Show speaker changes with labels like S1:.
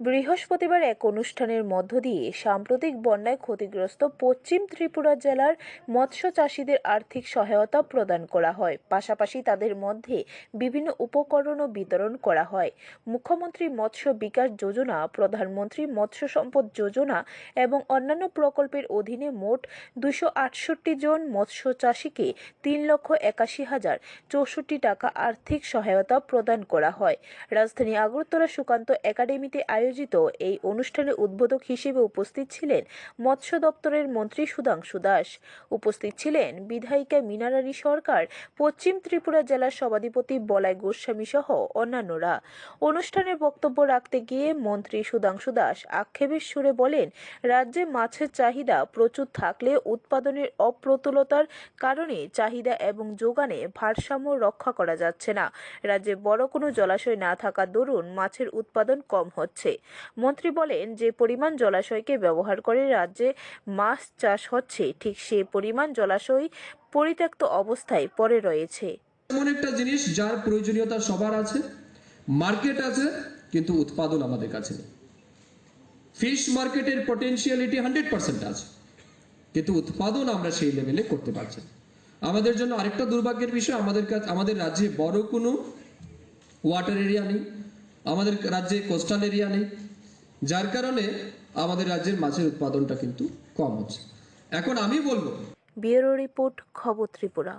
S1: বৃহস্পতিবার এক অনুষ্ঠানের মধ্য দিয়ে সাম্প্রতিক বন্যায় ক্ষতিগ্রস্ত পশ্চিম ত্রিপুরা জেলার মৎস্য চাষীদের আর্থিক সহায়তা প্রদান করা হয়। পাশাপাশি তাদের মধ্যে বিভিন্ন উপকরণও বিতরণ করা হয়। মুখ্যমন্ত্রী মৎস্য বিকাশ যোজনা, প্রধানমন্ত্রী মৎস্য সম্পদ যোজনা এবং অন্যান্য প্রকল্পের অধীনে মোট দুশো আটষট্টি জন মৎস্য চাষীকে তিন লক্ষ একাশি হাজার চৌষট্টি টাকা আর্থিক সহায়তা প্রদান করা হয়। রাজধানী আগরতলা সুকান্ত একাডেমিতে আয়োজিত এই অনুষ্ঠানে উদ্বোধক হিসেবে উপস্থিত ছিলেন মৎস্য দপ্তরের মন্ত্রী সুধাংশু দাস। উপস্থিত ছিলেন বিধায়িকা মিনারানী সরকার, পশ্চিম ত্রিপুরা জেলার সভাধিপতি বলাই গোস্বামী সহ অন্যান্যরা। অনুষ্ঠানে বক্তব্য রাখতে গিয়ে মন্ত্রী সুধাংশু দাস আক্ষেপের সুরে বলেন, রাজ্যে মাছের চাহিদা প্রচুর থাকলে উৎপাদনের অপ্রতুলতার কারণে চাহিদা এবং যোগানে ভারসাম্য রক্ষা করা যাচ্ছে না। রাজ্যে বড় কোনো জলাশয় না থাকা দরুন মাছের উৎপাদন কম হচ্ছে। মন্ত্রী বলেন যে পরিমাণ জলাশয়কে ব্যবহার করে রাজ্যে মাছ চাষ হচ্ছে, ঠিক সে পরিমাণ জলাশয় পরিত্যক্ত অবস্থায় পড়ে রয়েছে।
S2: এমন একটা জিনিস যার প্রয়োজনীয়তা সবার আছে, মার্কেট আছে, কিন্তু উৎপাদন আমাদের কাছে নেই। ফিশ মার্কেটের পটেনশিয়ালিটি হান্ড্রেড পার্সেন্ট আছে, কিন্তু উৎপাদন আমরা সেই লেভেলে করতে পারছি আমাদের জন্য আরেকটা দুর্ভাগ্যের বিষয়, আমাদের কাছে, আমাদের রাজ্যে বড় কোনো ওয়াটার এরিয়া নেই। আমাদের রাজ্যে কোস্টাল এরিয়া নেই, যার কারণে আমাদের রাজ্যের মাছের উৎপাদনটা কিন্তু কম হচ্ছে। এখন আমি বলব
S1: ব্যুরো রিপোর্ট, খবর ত্রিপুরা।